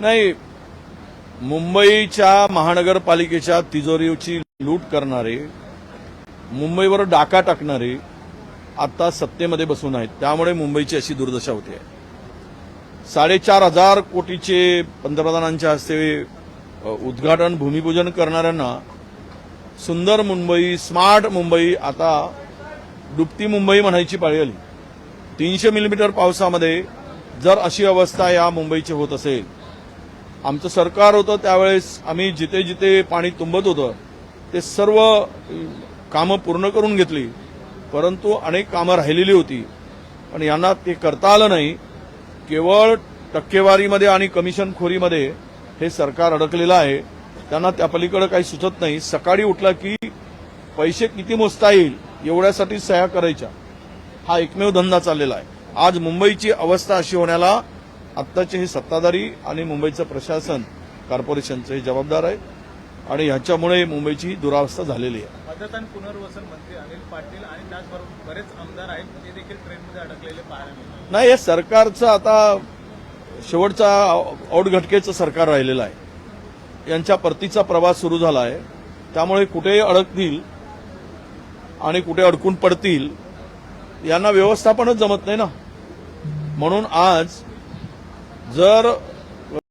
नाही मुंबईच्या महानगरपालिकेच्या तिजोरीची लूट करणारे मुंबईवर डाका टाकणारे आता सत्तेमध्ये बसून आहेत. त्यामुळे मुंबईची अशी दुर्दशा होते. साडेचार हजार कोटीचे पंतप्रधानांच्या हस्ते उद्घाटन भूमिपूजन करणाऱ्यांना सुंदर मुंबई स्मार्ट मुंबई आता डुबती मुंबई म्हणायची पाळी आली. तीनशे मिलीमीटर पावसामध्ये जर अशी अवस्था या मुंबईची होत असेल आमचं सरकार होतं त्यावेळेस आम्ही जिथे जिथे पाणी तुंबत होतं ते सर्व कामं पूर्ण करून घेतली परंतु अनेक कामं राहिलेली होती. पण यांना ते करता आलं नाही. केवळ टक्केवारीमध्ये आणि कमिशन खोरीमध्ये हे सरकार अडकलेलं आहे. त्यांना त्या पलीकडे काही सुचत नाही. सकाळी उठला की पैसे किती मोजता येईल एवढ्यासाठी सह्या करायच्या. हा एकमेव धंदा चाललेला आहे. आज मुंबईची अवस्था अशी होण्याला आत्ताचे हे सत्ताधारी आणि मुंबईचं प्रशासन कॉर्पोरेशनचे हे जबाबदार आहे. आणि ह्याच्यामुळे मुंबईची दुरावस्था झालेली आहे. मदत आणि पुनर्वसन मंत्री अनिल पाटील आणि त्याचबरोबर बरेच आमदार आहेत ते देखील ट्रेनमध्ये अडकलेले पाहायला नाही हे सरकारचं आता शेवटचा औटघटकेचं सरकार राहिलेलं आहे. यांच्या परतीचा प्रवास सुरू झाला आहे. त्यामुळे कुठेही अडकतील आणि कुठे अडकून पडतील यांना व्यवस्थापनच जमत नाही ना. म्हणून आज जर